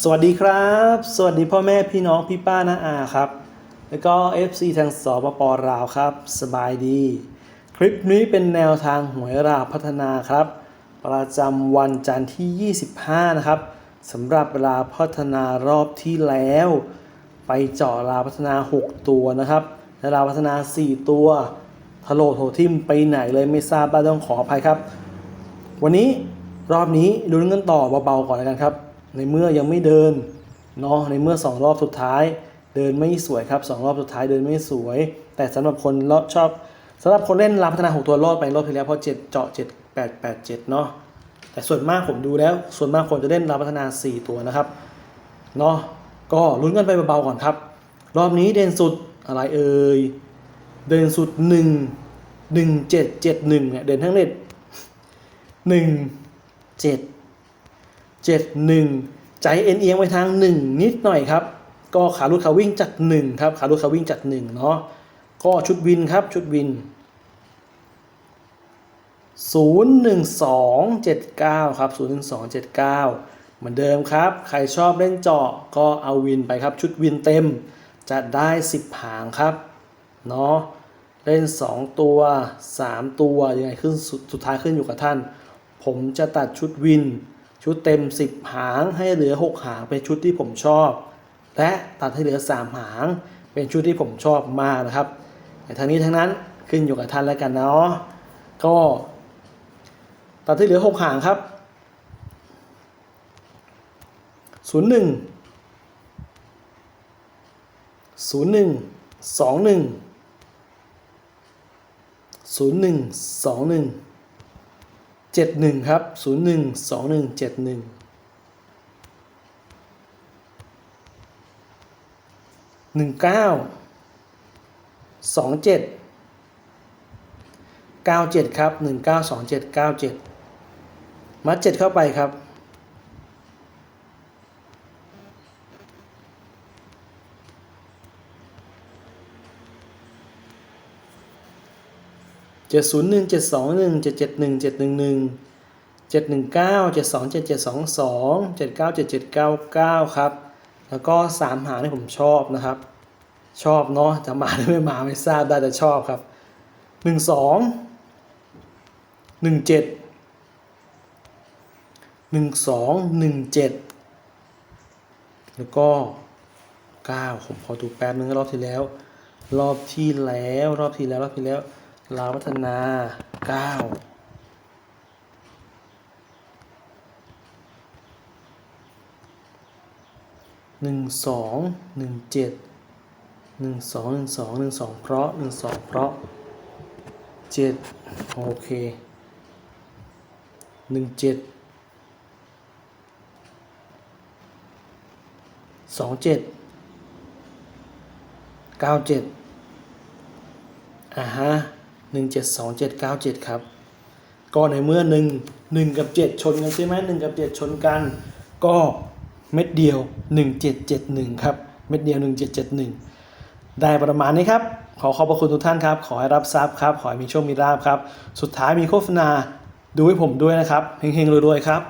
สวัสดีครับ สวัสดีพ่อแม่พี่น้องพี่ป้าน้าอาครับ แล้วก็ FC ทางสปปลาวครับ สบายดี คลิปนี้เป็นแนวทางหวยราวพัฒนาครับ ประจำวันจันทร์ที่ 25 นะครับสำหรับเวลาพัฒนารอบที่แล้ว ไปเจาะราวพัฒนา 6 ตัวนะครับและราวพัฒนา 4 ตัวทะโลโถทิมไปไหนเลยไม่ทราบบ้าต้องขออภัยครับ วันนี้รอบนี้ลุ้นกันต่อเบาๆก่อนแล้วกันครับ ในเมื่อยังไม่เดินเนาะในเมื่อ 2 รอบสุดท้าย เดินไม่สวยครับสองรอบสุดท้ายเดินไม่สวย แต่สำหรับคนรอบชอบสำหรับคนเล่นรับพัฒนา6ตัวรอดไปรอบที่แล้วเพราะ7เจาะ7 8 8 7เนาะแต่ส่วนมากผมดูแล้ว ส่วนมากคนจะเล่นรับพัฒนา 4 ตัวนะครับเนาะก็ลุ้นกันไปเบาๆก่อนครับ รอบนี้เด่นสุดอะไรเอ่ยเด่นสุด 1 1 7 7 1เนี่ยเด่นทั้งเน็ตหนึ่ งเจ็ดหนึ่งใจเอ็นเอียงไปทางหนึ่งนิดหน่อยครับ ก็ขาลุดขาวิ่งจากหนึ่งครับ ขาลุดขาวิ่งจากหนึ่งเนาะก็ชุดวินครับชุดวินศูนย์หนึ่งสองเจ็ดเก้าครับศูนย์หนึ่งสองเจ็ดเก้าเหมือนเดิมครับ ใครชอบเล่นเจาะก็เอาวินไปครับ ชุดวินเต็มจะได้สิบหางครับ เนาะเล่น 2 ตัว 3 ตัวยังไงขึ้นสุดสุดท้ายขึ้นอยู่กับท่าน ผมจะตัดชุดวิน ชุดเต็ม 10 หางให้เหลือ 6 หางเป็นชุดที่ผมชอบ และตัดให้เหลือ 3 หางเป็นชุดที่ผมชอบมากนะครับ แต่ทั้งนี้ทั้งนั้นขึ้นอยู่กับท่านแล้วกันเนาะก็ตัดที่เหลือ 6 หางครับ 01 01 21ศูน ย์หนึ่งสองหนึ่งเจ็ดหนึ่งครับศูนย์หนึ่งสองหนึ่งเจ็ดหนึ่งหนึ่งเก้าสองเจ็ดเก้าเจ็ดครับหนึ่งเก้าสองเจ็ดเก้าเจ็ดมัดเจ็ดเข้าไปครับ จ็ดศูนย์หนึ่งเจ็ดสองหนึ่งเจ็ดเจ็ดหนึ่งเจ็ดหนึ่งหนึ่งเจ็ดหนึ่งเก้าเจ็ดสองเจ็ดเจ็ดสองสองเจ็ดเก้าเจ็ดเจ็ดเก้าเก้าครับ แล้วก็สามหาที่ผมชอบนะครับ ชอบเนาะจะมาหรือไม่มาไม่ทราบได้แต่ชอบครับหนึ่งสองหนึ่งเจ็ดหนึ่งสองหนึ่งเจ็ดแล้วก็เก้าผมขอดูแป๊บนึงรอบที่แล้ว รอบที่แล้วรอบที่แล้วรอบที่แล้ว ลาวพัฒนา9หนึ่งสองหนึ่งเจ็ดหนึ่งสองหนึ่งสองหนึ่งสองเพราะหนึ่งสองเพราะเจ็ดโอเคหนึ่งเจ็ดสองเจ็ดเก้าเจ็ดอ่าฮะ หนึ่งเจ็ดสองเจ็ดเก้าเจ็ดครับ ก็ในเมื่อหนึ่งหนึ่งกับเจ็ดชนกันใช่ไหมหนึ่งกับเจ็ดชนกัน ก็เม็ดเดียวหนึ่งเจ็ดเจ็ดหนึ่งครับ เม็ดเดียวหนึ่งเจ็ดเจ็ดหนึ่งได้ประมาณนี้ครับ ขอขอบพระคุณทุกท่านครับ ขอให้รับทราบครับ ขอให้มีโชค มีลาบครับ สุดท้ายมีโฆษณาดูให้ผมด้วยนะครับ เฮงๆรวยๆครับ